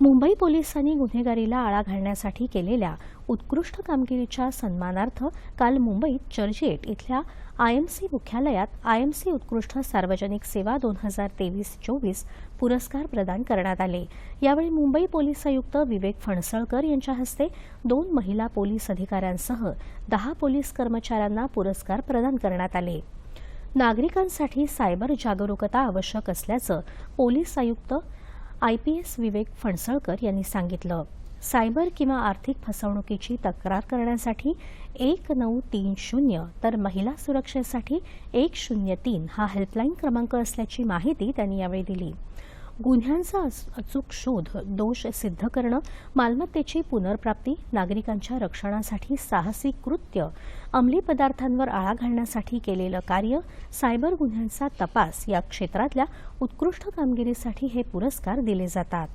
मुंबई पोलिसांनी गुन्हेगारीला आळा घालण्यासाठी केलेल्या उत्कृष्ट कामगिरीच्या सन्मानार्थ काल मुंबईत चर्चगेट इथल्या आयएमसी मुख्यालयात आयएमसी उत्कृष्ट सार्वजनिक सेवा दोन हजार तेवीस चोवीस पुरस्कार प्रदान करण्यात आले. यावेळी मुंबई पोलीस आयुक्त विवेक फणसळकर यांच्या हस्ते दोन महिला पोलीस अधिकाऱ्यांसह दहा पोलीस कर्मचाऱ्यांना पुरस्कार प्रदान करण्यात आले. नागरिकांसाठी सायबर जागरूकता आवश्यक असल्याचं पोलीस आयुक्त आयपीएस विवेक फणसळकर यांनी सांगितलं सायबर किंवा आर्थिक फसवणुकीची तक्रार करण्यासाठी एक नऊ तीन शून्य तर महिला सुरक्षेसाठी एक शून्य तीन हा हेल्पलाईन क्रमांक असल्याची माहिती त्यांनी यावेळी दिली. गुन्ह्यांचा अचूक शोध दोष सिद्ध करणं मालमत्तेची पुनर्प्राप्ती नागरिकांच्या रक्षणासाठी साहसी कृत्य अंमली पदार्थांवर आळा घालण्यासाठी केलेलं कार्य सायबर गुन्ह्यांचा तपास या क्षेत्रातल्या उत्कृष्ट कामगिरीसाठी हे पुरस्कार दिले जातात.